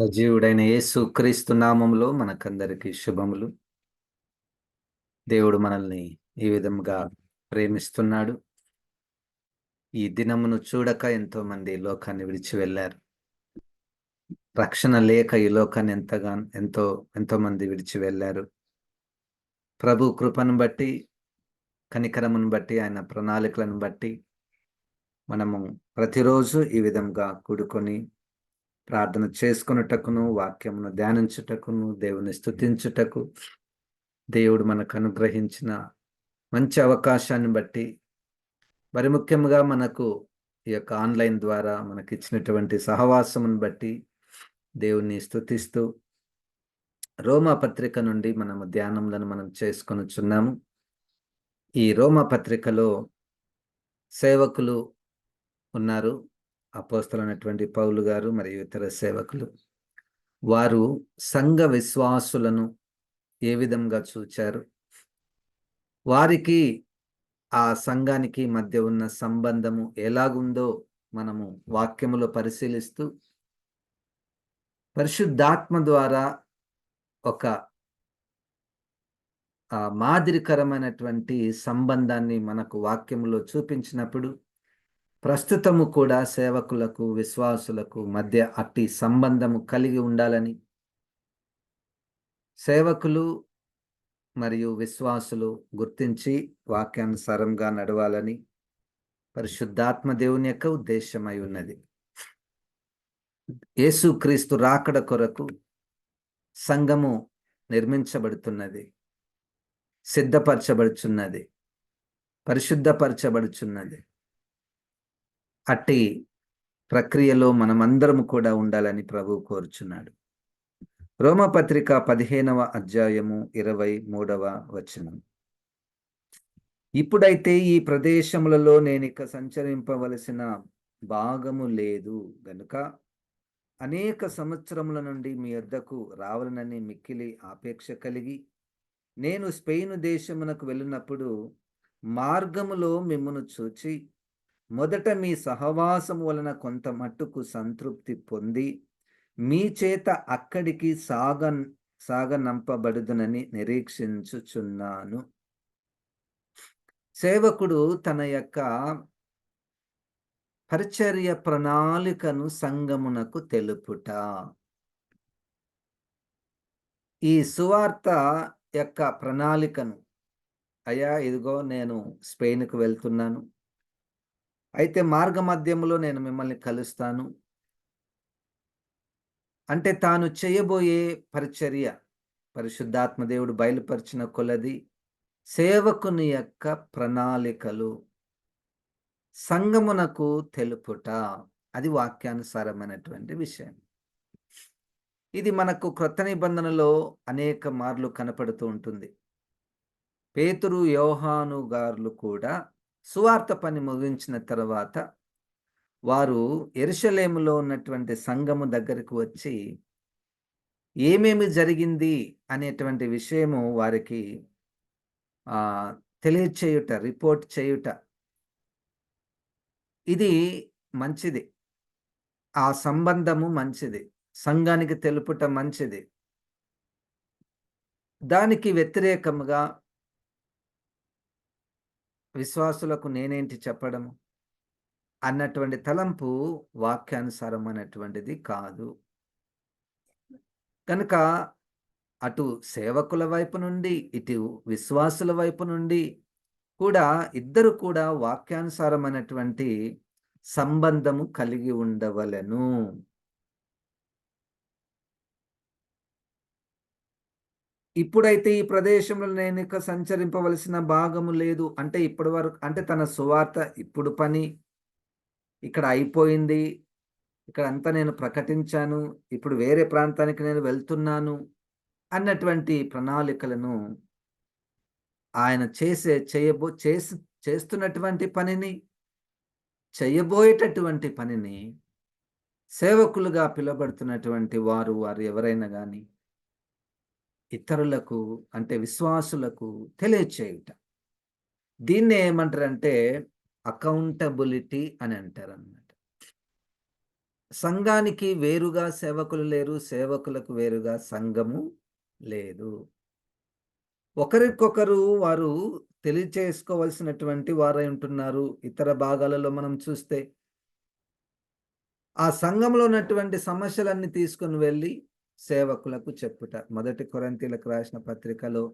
సజీవుడైన యేసు క్రీస్తు నామంలో మనకందరికి శుభములు. దేవుడు మనల్ని ఈ విధంగా ప్రేమిస్తున్నాడు. ఈ దినమును చూడక ఎంతో మంది లోకాన్ని విడిచి వెళ్ళారు. రక్షణ లేక ఈ లోకాన్ని ఎంతగా ఎంతో ఎంతో మంది విడిచి వెళ్ళారు. ప్రభు కృపను బట్టి కనికరమును బట్టి ఆయన ప్రణాళికలను బట్టి మనము ప్రతిరోజు ఈ విధంగా కూడుకొని ప్రార్థన చేసుకున్నటకును వాక్యమును ధ్యానించుటకును దేవుని స్థుతించుటకు దేవుడు మనకు అనుగ్రహించిన మంచి అవకాశాన్ని బట్టి మరి ముఖ్యంగా మనకు ఈ యొక్క ఆన్లైన్ ద్వారా మనకి ఇచ్చినటువంటి సహవాసమును బట్టి దేవుణ్ణి స్థుతిస్తూ రోమా పత్రిక నుండి మనము ధ్యానములను మనం చేసుకొనుచున్నాము. ఈ రోమా పత్రికలో సేవకులు ఉన్నారు. అపోస్తలైనటువంటి పౌలు గారు మరియు ఇతర సేవకులు. వారు సంఘ విశ్వాసులను ఏ విధంగా చూచారు? వారికి ఆ సంఘానికి మధ్య ఉన్న సంబంధము ఎలాగుందో మనము వాక్యములో పరిశీలిస్తూ పరిశుద్ధాత్మ ద్వారా ఒక మాదిరికరమైనటువంటి సంబంధాన్ని మనకు వాక్యములో చూపించినప్పుడు ప్రస్తుతము కూడా సేవకులకు విశ్వాసులకు మధ్య అట్టి సంబంధము కలిగి ఉండాలని సేవకులు మరియు విశ్వాసులు గుర్తించి వాక్యానుసారంగా నడవాలని పరిశుద్ధాత్మ దేవుని యొక్క ఉద్దేశమై ఉన్నది. యేసుక్రీస్తు రాకడ కొరకు సంఘము నిర్మించబడుతున్నది సిద్ధపరచబడుచున్నది పరిశుద్ధపరచబడుచున్నది. అట్టి ప్రక్రియలో మనమందరము కూడా ఉండాలని ప్రభు కోరుచున్నాడు. రోమపత్రిక పదిహేనవ అధ్యాయము ఇరవై మూడవ వచనం. ఇప్పుడైతే ఈ ప్రదేశములలో నేను ఇక సంచరింపవలసిన భాగము లేదు గనుక అనేక సంవత్సరముల నుండి మీ వద్దకు రావాలనని మిక్కిలి ఆపేక్ష కలిగి నేను స్పెయిన్ దేశమునకు వెళ్ళినప్పుడు మార్గములో మిమ్మను చూచి మొదట మీ సహవాసం వలన కొంత మట్టుకు సంతృప్తి పొంది మీ చేత అక్కడికి సాగ సాగనంపబడుదునని నిరీక్షించుచున్నాను. సేవకుడు తన యొక్క పరిచర్య ప్రణాళికను సంగమునకు తెలుపుట. ఈ సువార్త యొక్క ప్రణాళికను అయ్యా ఇదిగో నేను స్పెయిన్కు వెళ్తున్నాను. అయితే మార్గ మధ్యంలో నేను మిమ్మల్ని కలుస్తాను. అంటే తాను చేయబోయే పరిచర్య పరిశుద్ధాత్మ దేవుడు బయలుపరిచిన కొలది సేవకుని యొక్క ప్రణాళికలు సంగమునకు తెలుపుట. అది వాక్యానుసారమైనటువంటి విషయం. ఇది మనకు క్రొత్త నిబంధనలో అనేక మార్లు కనపడుతూ ఉంటుంది. పేతురు యోహాను గారులు కూడా సువార్త పని ముగించిన తర్వాత వారు ఎరుషలేములో ఉన్నటువంటి సంఘము దగ్గరకు వచ్చి ఏమేమి జరిగింది? అనేటువంటి విషయము వారికి తెలియచేయుట రిపోర్ట్ చేయుట. ఇది మంచిది. ఆ సంబంధము మంచిది. సంఘానికి తెలుపుట మంచిది. దానికి వ్యతిరేకముగా విశ్వాసులకు నేనేంటి చెప్పడము? అన్నటువంటి తలంపు వాక్యానుసారం అనేటువంటిది కాదు. కనుక అటు సేవకుల వైపు నుండి ఇటు విశ్వాసుల వైపు నుండి కూడా ఇద్దరు కూడా వాక్యానుసారమైనటువంటి సంబంధము కలిగి ఉండవలను. ఇప్పుడైతే ఈ ప్రదేశంలో నేను ఇక సంచరింపవలసిన భాగము లేదు. అంటే ఇప్పటి వరకు అంటే తన సువార్త ఇప్పుడు పని ఇక్కడ అయిపోయింది. ఇక్కడ అంతా నేను ప్రకటించాను. ఇప్పుడు వేరే ప్రాంతానికి నేను వెళ్తున్నాను అన్నటువంటి ప్రణాళికలను ఆయన చేసే చేయబో చేసి చేస్తున్నటువంటి పనిని చేయబోయేటటువంటి పనిని సేవకులుగా పిలువబడుతున్నటువంటి వారు వారు ఎవరైనా కానీ ఇతరులకు అంటే విశ్వాసులకు తెలియచేయుట. దీన్ని ఏమంటారంటే అకౌంటబిలిటీ అని అంటారు అన్నమాట సంఘానికి వేరుగా సేవకులు లేరు సేవకులకు వేరుగా సంఘము లేదు. ఒకరికొకరు వారు తెలియచేసుకోవలసినటువంటి వారై ఉంటున్నారు. ఇతర భాగాలలో మనం చూస్తే ఆ సంఘంలో ఉన్నటువంటి సమస్యలన్నీ తీసుకుని వెళ్ళి సేవకులకు చెప్పుట. మొదటి కొరంతీలకు రాసిన పత్రికలో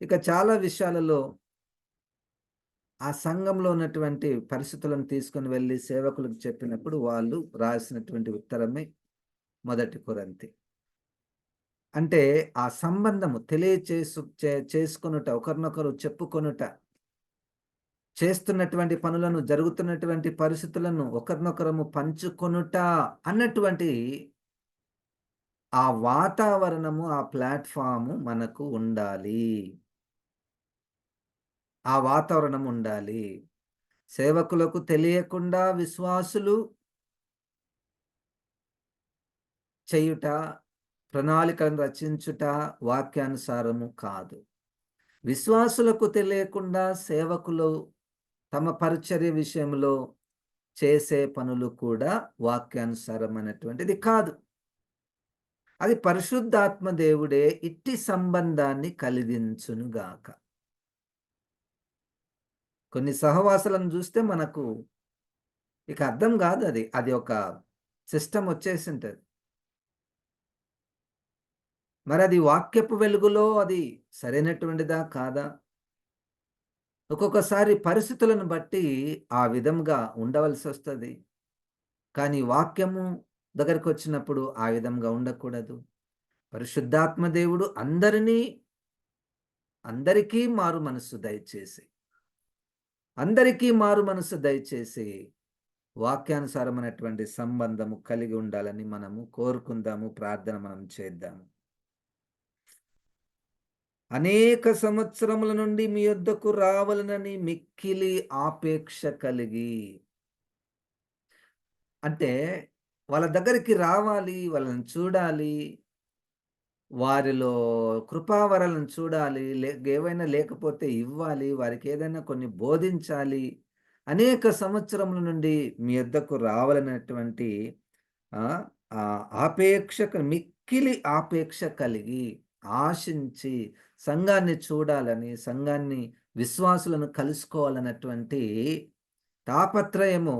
ఇక చాలా విషయాలలో ఆ సంఘంలో ఉన్నటువంటి పరిస్థితులను తీసుకొని వెళ్ళి సేవకులకు చెప్పినప్పుడు వాళ్ళు రాసినటువంటి ఉత్తరమే మొదటి కొరంతి. అంటే ఆ సంబంధము తెలియచేసు చేసుకొనుట ఒకరినొకరు చెప్పుకొనుట చేస్తున్నటువంటి పనులను జరుగుతున్నటువంటి పరిస్థితులను ఒకరినొకరము పంచుకొనుట అన్నటువంటి ఆ వాతావరణము ఆ ప్లాట్ఫాము మనకు ఉండాలి. ఆ వాతావరణం ఉండాలి. సేవకులకు తెలియకుండా విశ్వాసులు చేయుట ప్రణాళికలను రచించుట వాక్యానుసారము కాదు. విశ్వాసులకు తెలియకుండా సేవకులు తమ పరిచర్య విషయంలో చేసే పనులు కూడా వాక్యానుసారమైనటువంటిది కాదు. అది పరిశుద్ధాత్మ దేవుడే ఇట్టి సంబంధాన్ని కలిగించునుగాక. కొన్ని సహవాసాలను చూస్తే మనకు ఇక అర్థం కాదు అది. అది ఒక సిస్టమ్ వచ్చేసి ఉంటుంది మరి అది వాక్యపు వెలుగులో అది సరైనటువంటిదా కాదా? ఒక్కొక్కసారి పరిస్థితులను బట్టి ఆ విధంగా ఉండవలసి వస్తుంది కానీ వాక్యము దగ్గరకు వచ్చినప్పుడు ఆ విధంగా ఉండకూడదు. పరిశుద్ధాత్మ దేవుడు అందరినీ అందరికీ మారు మనస్సు దయచేసి అందరికీ మారు మనసు దయచేసి వాక్యానుసారమైనటువంటి సంబంధము కలిగి ఉండాలని మనము కోరుకుందాము ప్రార్థన మనం చేద్దాము. అనేక సంవత్సరముల నుండి మీ యొద్దకు రావాలనని మిక్కిలి ఆపేక్ష కలిగి అంటే వాళ్ళ దగ్గరికి రావాలి వాళ్ళని చూడాలి. వారిలో కృపావరాలను చూడాలి లే ఏవైనా లేకపోతే ఇవ్వాలి వారికి ఏదైనా కొన్ని బోధించాలి. అనేక సంవత్సరముల నుండి మీ వద్దకు రావాలనేటువంటి ఆపేక్ష మిక్కిలి ఆపేక్ష కలిగి ఆశించి సంఘాన్ని చూడాలని సంఘాన్ని విశ్వాసులను కలుసుకోవాలన్నటువంటి తాపత్రయము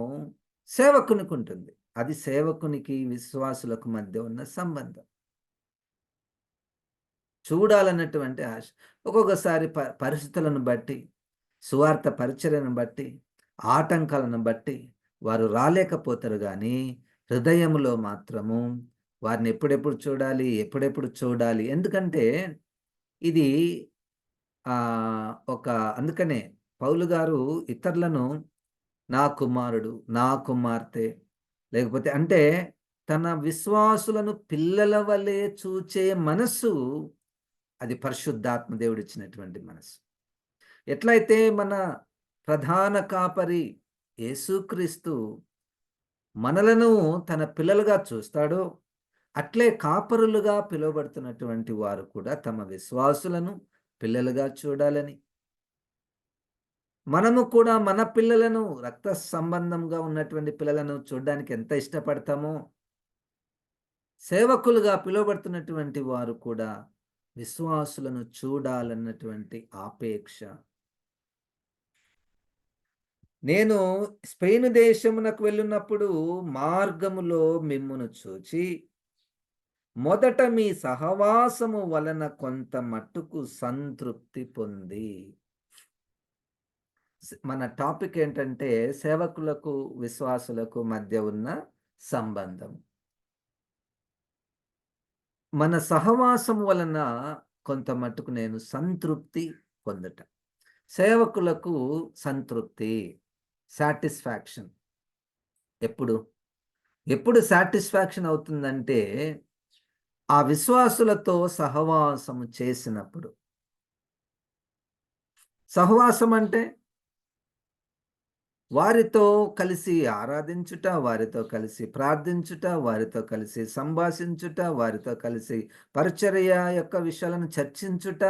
సేవకునికి ఉంటుంది. అది సేవకునికి విశ్వాసులకు మధ్య ఉన్న సంబంధం. చూడాలన్నటువంటి ఆశ. ఒక్కొక్కసారి ప పరిస్థితులను బట్టి సువార్త పరిచర్యను బట్టి ఆటంకాలను బట్టి వారు రాలేకపోతారు కానీ హృదయంలో మాత్రము వారిని ఎప్పుడెప్పుడు చూడాలి ఎప్పుడెప్పుడు చూడాలి. ఎందుకంటే ఇది ఒక అందుకనే పౌలు గారు ఇతరులను నా కుమారుడు నా కుమార్తె లేకపోతే అంటే తన విశ్వాసులను పిల్లల వలె చూచే మనస్సు అది పరిశుద్ధాత్మ దేవుడు ఇచ్చినటువంటి మనసు ఎట్లయితే మన ప్రధాన కాపరి యేసుక్రీస్తు మనలను తన పిల్లలుగా చూస్తాడో అట్లే కాపరులుగా పిలువబడుతున్నటువంటి వారు కూడా తమ విశ్వాసులను పిల్లలుగా చూడాలని మనము కూడా మన పిల్లలను రక్త సంబంధంగా ఉన్నటువంటి పిల్లలను చూడడానికి ఎంత ఇష్టపడతామో సేవకులుగా పిలువబడుతున్నటువంటి వారు కూడా విశ్వాసులను చూడాలన్నటువంటి ఆపేక్ష. నేను స్పెయిన్ దేశమునకు వెళ్ళినప్పుడు మార్గములో మిమ్మును చూచి మొదట మీ సహవాసము వలన కొంత మట్టుకు సంతృప్తి పొంది. మన టాపిక్ ఏంటంటే సేవకులకు విశ్వాసులకు మధ్య ఉన్న సంబంధం. మన సహవాసం వలన కొంత మట్టుకు నేను సంతృప్తి పొందట. సేవకులకు సంతృప్తి సాటిస్ఫాక్షన్. ఎప్పుడు? ఎప్పుడు సాటిస్ఫాక్షన్ అవుతుందంటే ఆ విశ్వాసులతో సహవాసము చేసినప్పుడు. సహవాసం అంటే వారితో కలిసి ఆరాధించుట వారితో కలిసి ప్రార్థించుట వారితో కలిసి సంభాషించుట వారితో కలిసి పరిచర్య యొక్క విషయాలను చర్చించుట.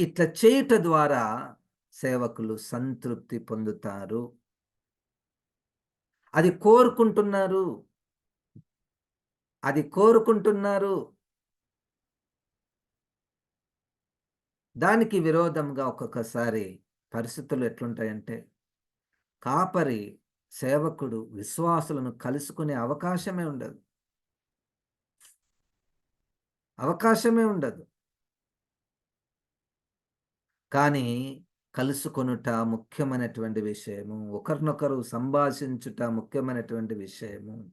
ఇట్లా చేయుట ద్వారా సేవకులు సంతృప్తి పొందుతారు. అది కోరుకుంటున్నారు. అది కోరుకుంటున్నారు. దానికి విరోధంగా ఒక్కొక్కసారి పరిస్థితులు ఎట్లుంటాయంటే కాపరి సేవకుడు విశ్వాసులను కలుసుకునే అవకాశమే ఉండదు. అవకాశమే ఉండదు. కానీ కలుసుకొనుట ముఖ్యమైనటువంటి విషయము ఒకరినొకరు సంభాషించుట ముఖ్యమైనటువంటి విషయము.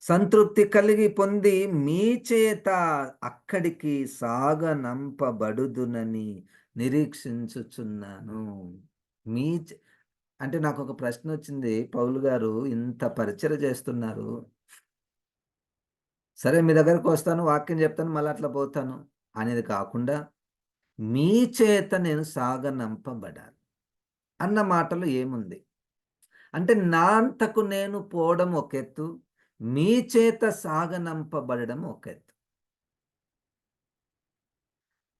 సంతృప్తి కలిగి పొంది మీ చేత అక్కడికి సాగనంపబడుదునని నిరీక్షించుచున్నాను. మీ అంటే నాకు ఒక ప్రశ్న వచ్చింది పౌలు గారు ఇంత పరిచయ చేస్తున్నారు. సరే మీ దగ్గరకు వస్తాను వాక్యం చెప్తాను మళ్ళీ అట్లా పోతాను అనేది కాకుండా మీ చేత నేను సాగనంపబడాలి అన్న మాటలు ఏముంది? అంటే నా అంతకు నేను పోవడం ఒక ఎత్తు మీ చేత సాగనంపబడడం ఒక ఎత్తు.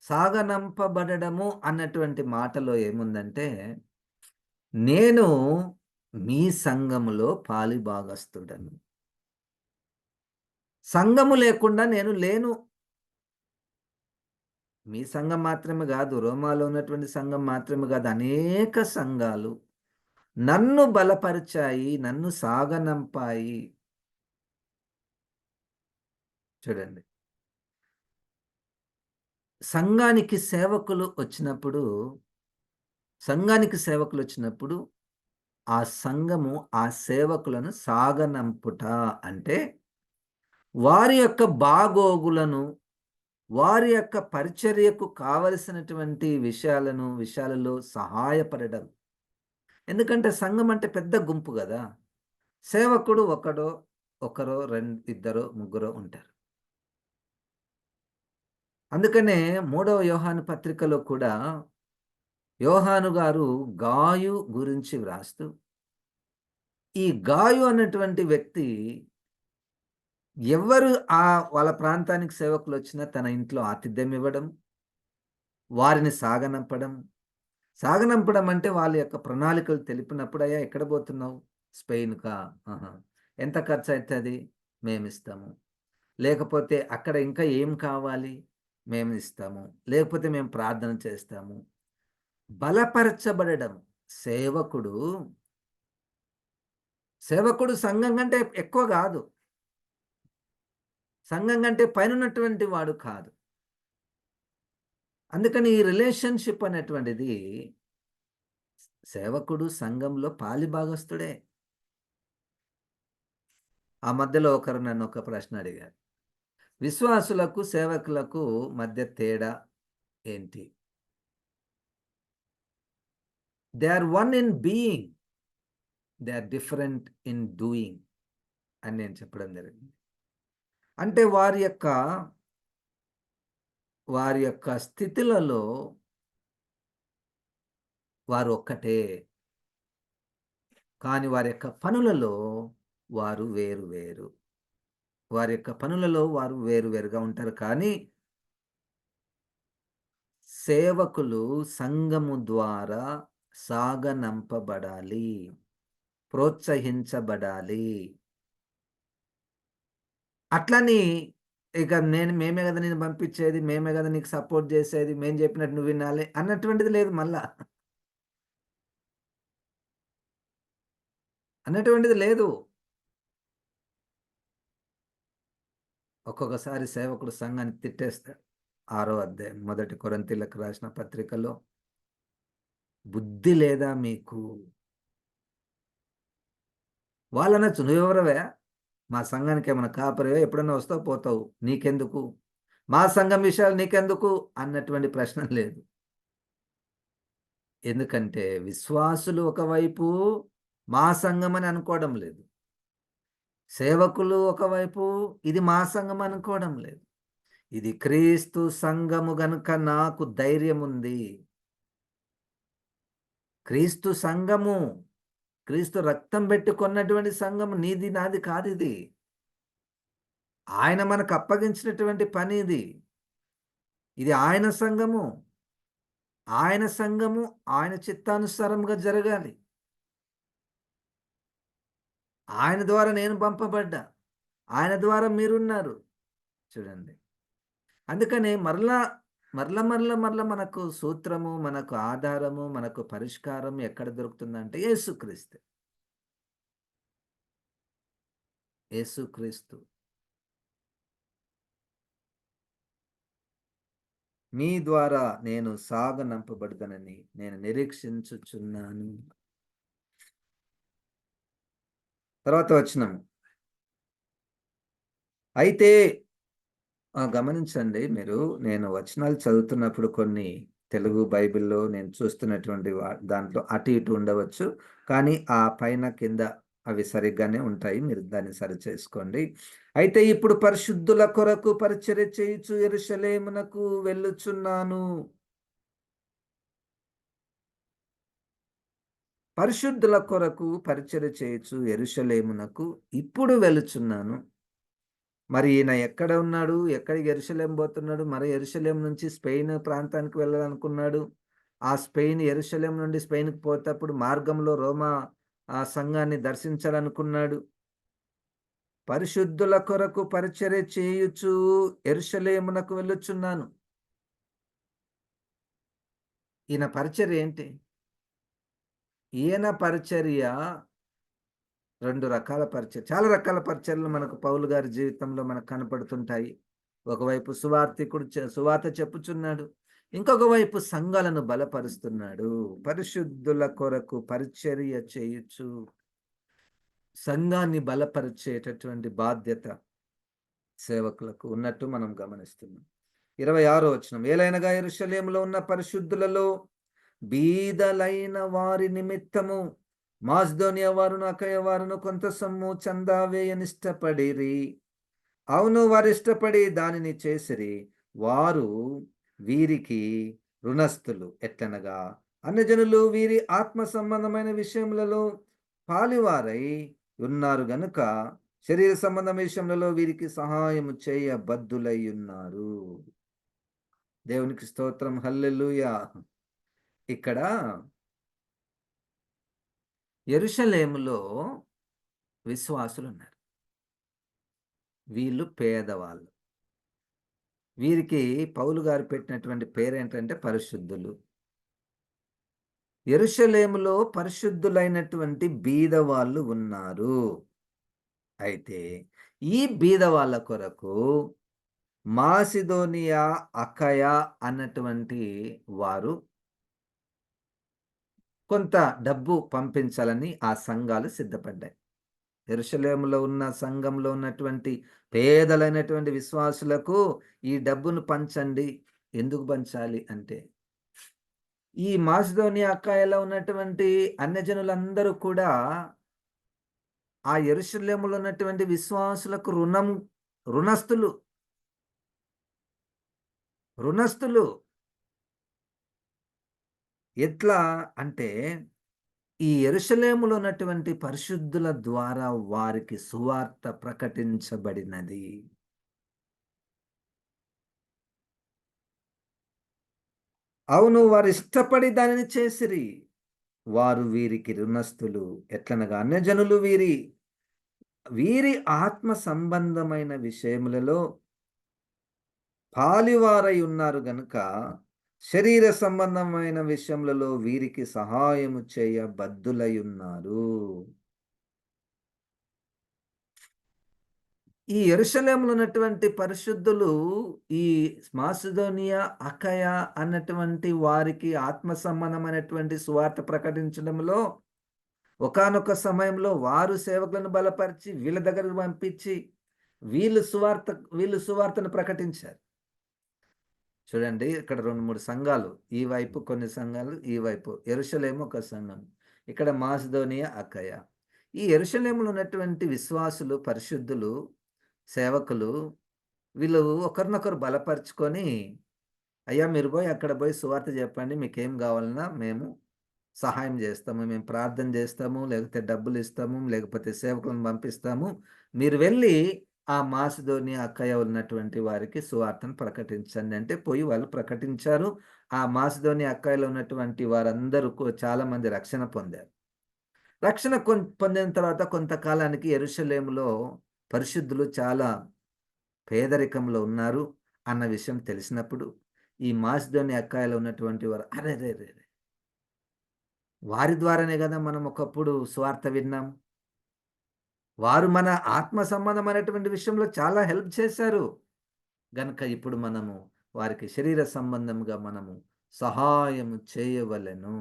సాగనంపబడము అన్నటువంటి మాటలో ఏముందంటే నేను మీ సంఘములో పాలిభాగస్తుడను సంఘము లేకుండా నేను లేను. మీ సంఘం మాత్రమే కాదు రోమాలో ఉన్నటువంటి సంఘం మాత్రమే కాదు అనేక సంఘాలు నన్ను బలపరిచాయి నన్ను సాగనంపాయి. చూడండి. సంఘానికి సేవకులు వచ్చినప్పుడు సంఘానికి సేవకులు వచ్చినప్పుడు ఆ సంఘము ఆ సేవకులను సాగనంపుట అంటే వారి యొక్క బాగోగులను వారి యొక్క పరిచర్యకు కావలసినటువంటి విషయాలను విషయాలలో సహాయపడడం. ఎందుకంటే సంఘం అంటే పెద్ద గుంపు కదా. సేవకుడు ఒకడో ఒకరో రెండు ఇద్దరో ముగ్గురో ఉంటారు. అందుకనే మూడవ యోహాను పత్రికలో కూడా యోహాను గారు గాయు గురించి వ్రాస్తూ ఈ గాయు అన్నటువంటి వ్యక్తి ఎవరు ఆ వాళ్ళ ప్రాంతానికి సేవకులు వచ్చినా తన ఇంట్లో ఆతిథ్యం ఇవ్వడం వారిని సాగనంపడం సాగనంపడం అంటే వాళ్ళ యొక్క ప్రణాళికలు తెలిపినప్పుడు అయ్యా ఎక్కడ పోతున్నావు? స్పెయిన్కా? ఎంత ఖర్చు అవుతుంది మేమిస్తాము. లేకపోతే అక్కడ ఇంకా ఏం కావాలి? మేము ఇస్తాము లేకపోతే మేము ప్రార్థన చేస్తాము. బలపరచబడడం. సేవకుడు సేవకుడు సంఘం కంటే ఎక్కువ కాదు. సంఘం కంటే పైనటువంటి వాడు కాదు. అందుకని ఈ రిలేషన్షిప్ అనేటువంటిది సేవకుడు సంఘంలో పాలిభాగస్తుడే ఆ మధ్యలో ఒకరు నన్ను ఒక ప్రశ్న అడిగారు. విశ్వాసులకు సేవకులకు మధ్య తేడా ఏంటి? They are one in being they are different in doing అని నేను చెప్పడం జరిగింది. అంటే వారి యొక్క వారి యొక్క స్థితులలో వారు ఒక్కటే. కానీ వారి యొక్క పనులలో వారు వేరు వేరు. వారి యొక్క పనులలో వారు వేరు వేరుగా ఉంటారు. కానీ సేవకులు సంఘము ద్వారా సాగనంపబడాలి ప్రోత్సహించబడాలి. అట్లని ఇక నేను మేమే కదా నేను పంపించేది మేమే కదా నీకు సపోర్ట్ చేసేది మేము చెప్పినట్టు నువ్వు వినాలి అన్నటువంటిది లేదు మళ్ళా. అన్నటువంటిది లేదు. ఒక్కొక్కసారి సేవకుడు సంఘాన్ని తిట్టేస్తాడు. ఆరో అధ్యాయం మొదటి కొరంతిలకు రాసిన పత్రికలో బుద్ధి లేదా మీకు? వాళ్ళనొచ్చు నువ్వెవరవే మా సంఘానికి ఏమైనా కాపరివే ఎప్పుడన్నా వస్తావు పోతావు? నీకెందుకు? మా సంఘం విషయాలు నీకెందుకు? అన్నటువంటి ప్రశ్న లేదు. ఎందుకంటే విశ్వాసులు ఒకవైపు మా సంఘం అని అనుకోవడం లేదు. సేవకులు ఒకవైపు ఇది మా సంఘం అనుకోవడం లేదు. ఇది క్రీస్తు సంఘము గనుక నాకు ధైర్యం ఉంది. క్రీస్తు సంఘము క్రీస్తు రక్తం పెట్టుకున్నటువంటి సంఘం నీది నాది కాదు ఇది. ఆయన మనకు అప్పగించినటువంటి పని ఇది. ఇది ఆయన సంఘము. ఆయన సంఘము ఆయన చిత్తానుసారంగా జరగాలి. ఆయన ద్వారా నేను పంపబడ్డా. ఆయన ద్వారా మీరున్నారు. చూడండి. అందుకని మరలా మరల మరల మరల మనకు సూత్రము మనకు ఆధారము మనకు పరిష్కారం ఎక్కడ దొరుకుతుందంటే యేసుక్రీస్తు. యేసుక్రీస్తు. మీ ద్వారా నేను సాగనంపబడదనని నేను నిరీక్షించుచున్నాను. తర్వాత వచ్చినాము అయితే గమనించండి మీరు నేను వచనాలు చదువుతున్నప్పుడు కొన్ని తెలుగు బైబిల్లో నేను చూస్తున్నటువంటి దాంట్లో అటు ఇటు ఉండవచ్చు కానీ ఆ పైన కింద అవి సరిగ్గానే ఉంటాయి మీరు దాన్ని సరి చేసుకోండి అయితే ఇప్పుడు పరిశుద్ధుల కొరకు పరిచర్య చేయుచు ఎరుషలేమునకు వెళ్ళుచున్నాను. పరిశుద్ధుల కొరకు పరిచయ చేయొచ్చు ఎరుషలేమునకు ఇప్పుడు వెళుచున్నాను. మరి ఈయన ఎక్కడ ఉన్నాడు? ఎక్కడికి ఎరుసలేం పోతున్నాడు? మరి ఎరుసలేం నుంచి స్పెయిన్ ప్రాంతానికి వెళ్ళాలనుకున్నాడు? ఆ స్పెయిన్ ఎరుసలేం నుండి స్పెయిన్కి పోతేప్పుడు మార్గంలో రోమా ఆ సంఘాన్ని దర్శించాలనుకున్నాడు. పరిశుద్ధుల కొరకు పరిచర్య చేయుచు ఎరుసలేమునకు వెళ్ళుచున్నాను. ఈయన పరిచర్య ఏంటి? ఈయన పరిచర్య రెండు రకాల పరిచయం చాలా రకాల పరిచయలు మనకు పౌలు గారి జీవితంలో మనకు కనపడుతుంటాయి. ఒకవైపు సువార్థికుడు సువార్త చెప్పుచున్నాడు. ఇంకొక వైపు సంఘాలను బలపరుస్తున్నాడు. పరిశుద్ధుల కొరకు పరిచర్య చేయొచ్చు సంఘాన్ని బలపరిచేటటువంటి బాధ్యత సేవకులకు ఉన్నట్టు మనం గమనిస్తున్నాం. ఇరవై ఆరో వచనం. ఏలైనగా ఇరుషలేములో ఉన్న పరిశుద్ధులలో బీదలైన వారి నిమిత్తము. మాస్దోనియా వారును అకయ వారును కొంత సొమ్ము చందా వేయనిష్టపడిరి అవును వారు ఇష్టపడి దానిని చేసిరి. వారు వీరికి రుణస్థులు ఎట్లనగా అన్నజనులు వీరి ఆత్మ సంబంధమైన విషయములలో పాలివారై ఉన్నారు గనుక శరీర సంబంధం విషయములలో వీరికి సహాయం చేయబద్దులై ఉన్నారు. దేవునికి స్తోత్రం. హల్లెలుయా. ఇక్కడ ఎరుషలేములో విశ్వాసులు ఉన్నారు వీళ్ళు పేదవాళ్ళు. వీరికి పౌలు గారు పెట్టినటువంటి పేరేంటంటే పరిశుద్ధులు. ఎరుషలేములో పరిశుద్ధులైనటువంటి బీదవాళ్ళు ఉన్నారు. అయితే ఈ బీద వాళ్ళ కొరకు మాసిదోనియా అకయ అన్నటువంటి వారు కొంత డబ్బు పంపించాలని ఆ సంఘాలు సిద్ధపడ్డాయి. ఎరుషలేములో ఉన్న సంఘంలో ఉన్నటువంటి పేదలైనటువంటి విశ్వాసులకు ఈ డబ్బును పంచండి. ఎందుకు పంచాలి అంటే ఈ మాసిధోని అక్కాయలో ఉన్నటువంటి అన్యజనులందరూ కూడా ఆ ఎరుషలేములో ఉన్నటువంటి విశ్వాసులకు రుణం రుణస్థులు రుణస్థులు ఎట్లా అంటే ఈ ఎరుసలేములో ఉన్నటువంటి పరిశుద్ధుల ద్వారా వారికి సువార్త ప్రకటించబడినది. అవును వారు ఇష్టపడి దానిని చేసిరి. వారు వీరికి రుణస్థులు ఎట్లనగా అన్యజనులు వీరి వీరి ఆత్మ సంబంధమైన విషయములలో పాలివారై ఉన్నారు గనుక శరీర సంబంధమైన విషయములలో వీరికి సహాయము చేయ బద్దులై ఉన్నారు ఈ ఎరుసలేములు ఉన్నటువంటి పరిశుద్ధులు ఈ మాసిదోనియా అకయ అన్నటువంటి వారికి ఆత్మ సంబంధమైనటువంటి సువార్త ప్రకటించడంలో ఒకనొక సమయంలో వారు సేవకులను బలపరిచి వీళ్ళ దగ్గరకు పంపించి వీళ్ళు సువార్త వీళ్ళు సువార్తను ప్రకటించారు. చూడండి ఇక్కడ రెండు మూడు సంఘాలు ఈ వైపు కొన్ని సంఘాలు ఈ వైపు ఎరుషలేము ఒక సంఘం ఇక్కడ మాసిధోనియా అక్కయ. ఈ ఎరుషలేములు ఉన్నటువంటి విశ్వాసులు పరిశుద్ధులు సేవకులు వీళ్ళు ఒకరినొకరు బలపరుచుకొని అయ్యా మీరు పోయి అక్కడ పోయి సువార్త చెప్పండి మీకేం కావాలన్నా మేము సహాయం చేస్తాము మేము ప్రార్థన చేస్తాము లేకపోతే డబ్బులు ఇస్తాము లేకపోతే సేవకులను పంపిస్తాము. మీరు వెళ్ళి ఆ మాసిధోని అక్కయ్య ఉన్నటువంటి వారికి సువార్తను ప్రకటించండి. అంటే పోయి వాళ్ళు ప్రకటించారు. ఆ మాసిధోని అక్కయ్యలో ఉన్నటువంటి వారందరూ చాలా మంది రక్షణ పొందారు. రక్షణ పొందిన తర్వాత కొంతకాలానికి ఎరుషలేములో పరిశుద్ధులు చాలా పేదరికంలో ఉన్నారు అన్న విషయం తెలిసినప్పుడు ఈ మాసిధోని అక్కాయలో ఉన్నటువంటి వారు అరే రే రే. వారి ద్వారానే కదా మనం ఒకప్పుడు స్వార్థ విన్నాం. వారు మన ఆత్మ సంబంధమైనటువంటి విషయంలో చాలా హెల్ప్ చేశారు. గనక ఇప్పుడు మనము వారికి శరీర సంబంధంగా మనము సహాయం చేయవలెను.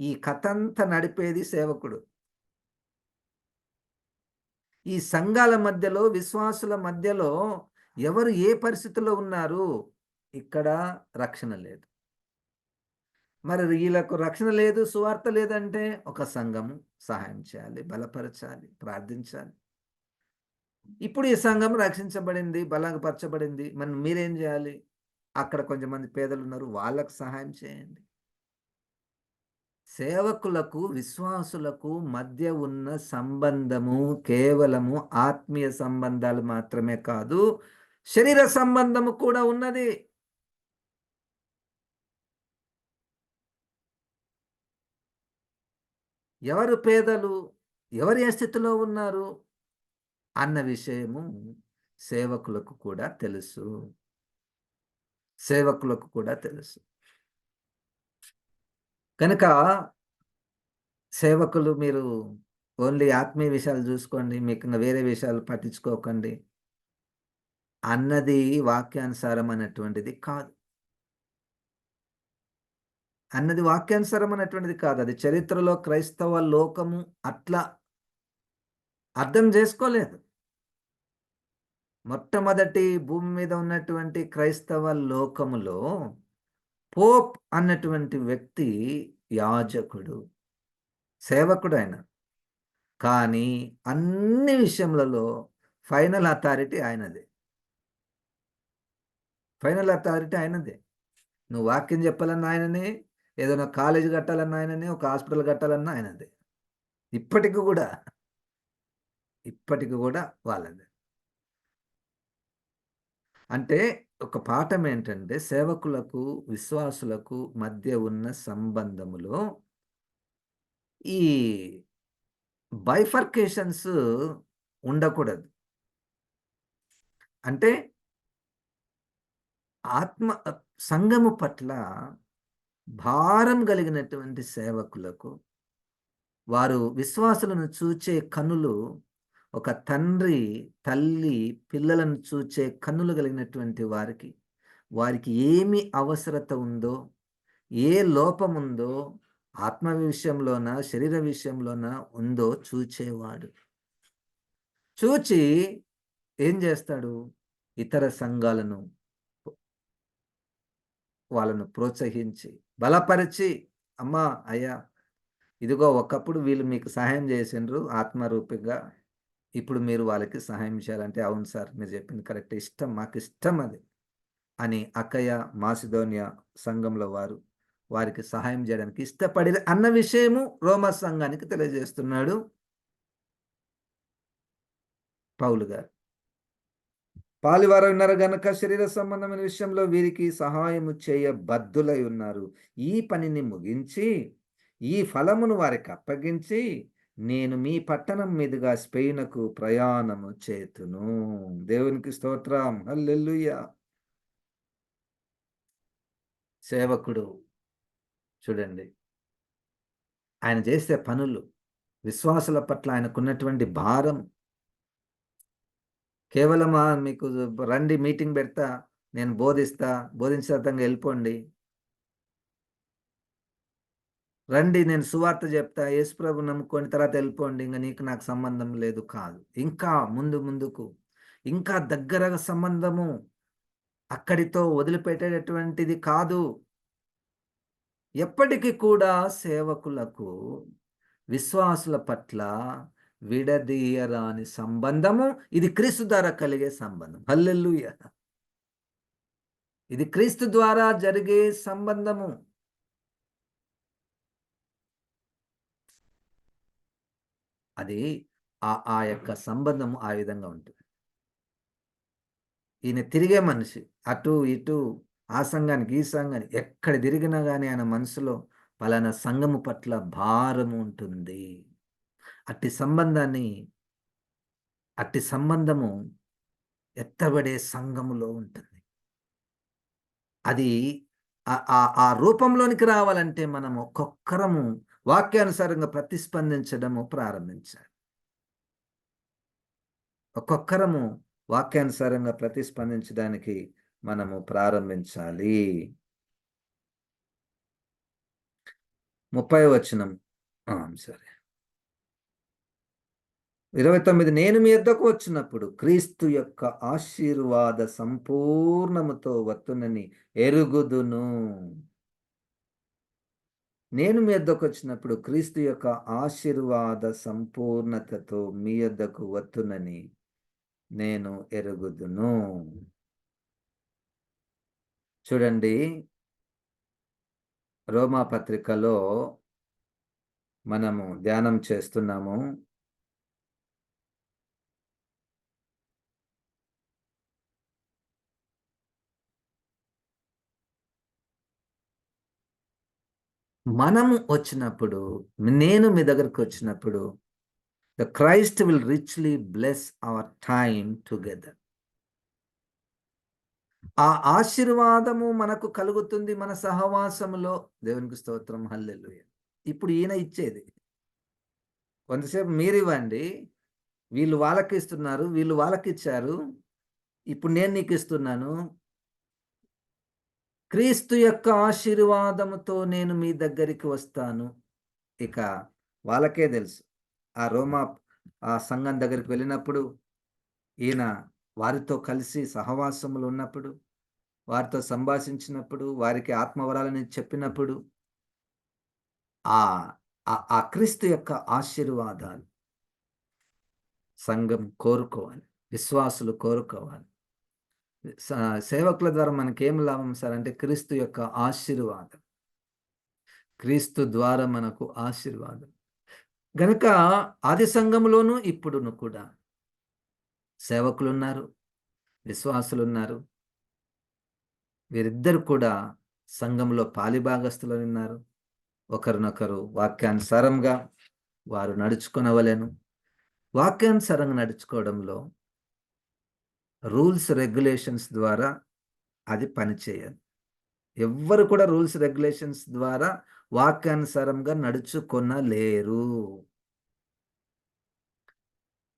ఈ కథంతా నడిపేది సేవకుడు. ఈ సంఘాల మధ్యలో విశ్వాసుల మధ్యలో ఎవరు ఏ పరిస్థితిలో ఉన్నారు? ఇక్కడ రక్షణ లేదు. మరి వీళ్ళకు రక్షణ లేదు సువార్త లేదంటే ఒక సంఘము సహాయం చేయాలి బలపరచాలి ప్రార్థించాలి. ఇప్పుడు ఈ సంఘం రక్షించబడింది బలపరచబడింది మనం మీరేం చేయాలి? అక్కడ కొంతమంది పేదలు ఉన్నారు వాళ్ళకు సహాయం చేయండి. సేవకులకు విశ్వాసులకు మధ్య ఉన్న సంబంధము కేవలము ఆత్మీయ సంబంధాలు మాత్రమే కాదు శరీర సంబంధము కూడా ఉన్నది. ఎవరు పేదలు ఎవరు ఏ స్థితిలో ఉన్నారు అన్న విషయము సేవకులకు కూడా తెలుసు. సేవకులకు కూడా తెలుసు. కనుక సేవకులు మీరు ఓన్లీ ఆత్మీయ విషయాలు చూసుకోండి మీకు వేరే విషయాలు పట్టించుకోకండి. అన్నది వాక్యానుసారం అనేటువంటిది కాదు. అన్నది వాక్యానుసారం అనేటువంటిది కాదు. అది చరిత్రలో క్రైస్తవ లోకము అట్లా అర్థం చేసుకోలేదు. మొట్టమొదటి భూమి మీద ఉన్నటువంటి క్రైస్తవ లోకములో పోప్ అన్నటువంటి వ్యక్తి యాజకుడు సేవకుడు ఆయన కానీ అన్ని విషయములలో ఫైనల్ అథారిటీ ఆయనదే. ఫైనల్ అథారిటీ ఆయనదే. నువ్వు వాక్యం చెప్పాలన్న ఆయననే ఏదైనా కాలేజ్ కట్టాలన్న ఆయననే ఒక హాస్పిటల్ కట్టాలన్నా ఆయనదే. ఇప్పటికి కూడా ఇప్పటికి కూడా వాళ్ళదే. అంటే ఒక పాఠం ఏంటంటే సేవకులకు విశ్వాసులకు మధ్య ఉన్న సంబంధములో ఈ బైఫర్కేషన్స్ ఉండకూడదు. అంటే ఆత్మ సంఘము పట్ల భారం కలిగినటువంటి సేవకులకు వారు విశ్వాసులను చూచే కనులు ఒక తండ్రి తల్లి పిల్లలను చూచే కన్నులు కలిగినటువంటి వారికి వారికి ఏమి అవసరత ఉందో ఏ లోపం ఉందో ఆత్మ విషయంలోన శరీర విషయంలోన ఉందో చూచేవాడు. చూచి ఏం చేస్తాడు? ఇతర సంఘాలను వాళ్ళను ప్రోత్సహించి బలపరిచి అమ్మా అయ్యా ఇదిగో ఒకప్పుడు వీళ్ళు మీకు సహాయం చేసిండ్రు ఆత్మరూపిగా ఇప్పుడు మీరు వాళ్ళకి సహాయం చేయాలంటే అవును సార్ మీరు చెప్పింది కరెక్ట్ ఇష్టం మాకు ఇష్టం అది అని అక్కయ్య మాసిదోనియా సంఘంలో వారు వారికి సహాయం చేయడానికి ఇష్టపడి అన్న విషయము రోమ సంఘానికి తెలియజేస్తున్నాడు. పౌలు గారు. పాలివారు ఉన్నారు గనక శరీర సంబంధమైన విషయంలో వీరికి సహాయము చేయ బద్దులై ఉన్నారు. ఈ పనిని ముగించి ఈ ఫలమును వారికి అప్పగించి నేను మీ పట్టణం మీదుగా స్పెయిన్కు ప్రయాణము చేతును. దేవునికి స్తోత్రం. హల్లెల్లుయ్య సేవకుడు చూడండి. ఆయన చేసే పనులు విశ్వాసుల పట్ల ఆయనకున్నటువంటి భారం కేవలం మీకు రండి మీటింగ్ పెడతా నేను బోధిస్తా బోధించేతంగా వెళ్ళిపోండి. రండి నేను సువార్త చెప్తా యేసుప్రభు నమ్ముకొని తర్వాత వెళ్ళిపోండి. ఇంకా నీకు నాకు సంబంధం లేదు కాదు. ఇంకా ముందు ముందుకు ఇంకా దగ్గరగా సంబంధము అక్కడితో వదిలిపెట్టేటటువంటిది కాదు. ఎప్పటికీ కూడా సేవకులకు విశ్వాసుల పట్ల విడదీయరాని సంబంధము ఇది క్రీస్తు ద్వారా కలిగే సంబంధం. హల్లెల్లుయ ఇది క్రీస్తు ద్వారా జరిగే సంబంధము. అది ఆ ఆ యొక్క సంబంధము ఆ విధంగా ఉంటుంది. ఈయన తిరిగే మనిషి అటు ఇటు ఆ సంఘానికి ఈ సంఘానికి ఎక్కడ తిరిగినా కానీ ఆయన మనసులో పలానా సంఘము పట్ల భారము ఉంటుంది. అట్టి సంబంధాన్ని అట్టి సంబంధము ఎత్తబడే సంఘములో ఉంటుంది. అది ఆ రూపంలోనికి రావాలంటే మనం ఒక్కొక్కరము వాక్యానుసారంగా ప్రతిస్పందించడము ప్రారంభించాలి. ఒక్కొక్కరము వాక్యానుసారంగా ప్రతిస్పందించడానికి మనము ప్రారంభించాలి. ముప్పై వచనం. సరే. ఇరవై తొమ్మిది నేను మీ వద్దకు వచ్చినప్పుడు క్రీస్తు యొక్క ఆశీర్వాద సంపూర్ణముతో వత్తునని ఎరుగుదును. నేను మీ వద్దకు వచ్చినప్పుడు క్రీస్తు యొక్క ఆశీర్వాద సంపూర్ణతతో మీ వద్దకు వత్తునని నేను ఎరుగుదును. చూడండి రోమా పత్రికలో మనము ధ్యానం చేస్తున్నాము. మనము వచ్చినప్పుడు నేను మీ దగ్గరకు వచ్చినప్పుడు the Christ will richly bless our time together ఆ ఆశీర్వాదము మనకు కలుగుతుంది మన సహవాసములో. దేవునికి స్తోత్రం. హల్లెలు ఇప్పుడు ఈయన ఇచ్చేది. కొంతసేపు మీరు ఇవ్వండి. వీళ్ళు వాళ్ళకి ఇస్తున్నారు వీళ్ళు వాళ్ళకి ఇచ్చారు. ఇప్పుడు నేను నీకు ఇస్తున్నాను. క్రీస్తు యొక్క ఆశీర్వాదముతో నేను మీ దగ్గరికి వస్తాను. ఇక వాళ్ళకే తెలుసు. ఆ రోమా ఆ సంఘం దగ్గరికి వెళ్ళినప్పుడు ఈయన వారితో కలిసి సహవాసములు ఉన్నప్పుడు వారితో సంభాషించినప్పుడు వారికి ఆత్మవరాలని చెప్పినప్పుడు ఆ ఆ క్రీస్తు యొక్క ఆశీర్వాదాలు సంఘం కోరుకోవాలి విశ్వాసులు కోరుకోవాలి. సేవకుల ద్వారా మనకేం లాభం సార్? అంటే క్రీస్తు యొక్క ఆశీర్వాదం. క్రీస్తు ద్వారా మనకు ఆశీర్వాదం. గనుక ఆది సంఘంలోనూ ఇప్పుడును కూడా సేవకులున్నారు విశ్వాసులున్నారు. వీరిద్దరు కూడా సంఘంలో పాలిభాగస్తులు ఉన్నారు. ఒకరినొకరు వాక్యానుసారంగా వారు నడుచుకునవలను. వాక్యానుసారంగా నడుచుకోవడంలో రూల్స్ రెగ్యులేషన్స్ ద్వారా అది పనిచేయదు ఎవ్వరు కూడా రూల్స్ రెగ్యులేషన్స్ ద్వారా వాక్యానుసారంగా నడుచుకొనలేరు.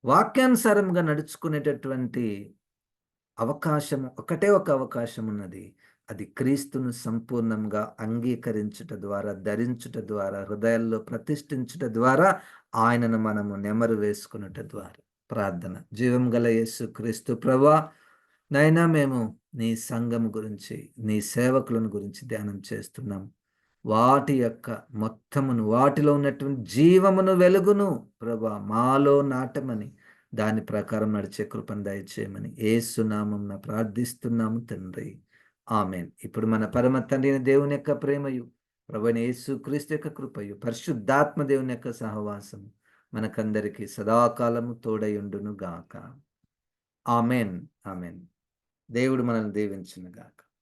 వాక్యానుసారంగా నడుచుకునేటటువంటి అవకాశం ఒకటే ఒక అవకాశం ఉన్నది. అది క్రీస్తును సంపూర్ణంగా అంగీకరించుట ద్వారా ధరించుట ద్వారా హృదయాల్లో ప్రతిష్ఠించుట ద్వారా ఆయనను మనము నెమరు వేసుకున్నట ద్వారా. ప్రార్థన. జీవం గల యేసు క్రీస్తు ప్రభా నైనా మేము నీ సంఘం గురించి నీ సేవకులను గురించి ధ్యానం చేస్తున్నాం. వాటి యొక్క మొత్తమును వాటిలో ఉన్నటువంటి జీవమును వెలుగును ప్రభా మాలో నాటమని దాని ప్రకారం నడిచే కృపను దయచేయమని ఏసునామం ప్రార్థిస్తున్నాము తండ్రి. ఆమెన్. ఇప్పుడు మన పరమ తండ్రిని దేవుని యొక్క ప్రేమయు ప్రభుని యేసు క్రీస్తు యొక్క కృపయు పరిశుద్ధాత్మ దేవుని యొక్క సహవాసము మనకందరికీ సదాకాలము తోడయుండును గాక. Amen amen. దేవుడు మనల్ని దీవించును గాక.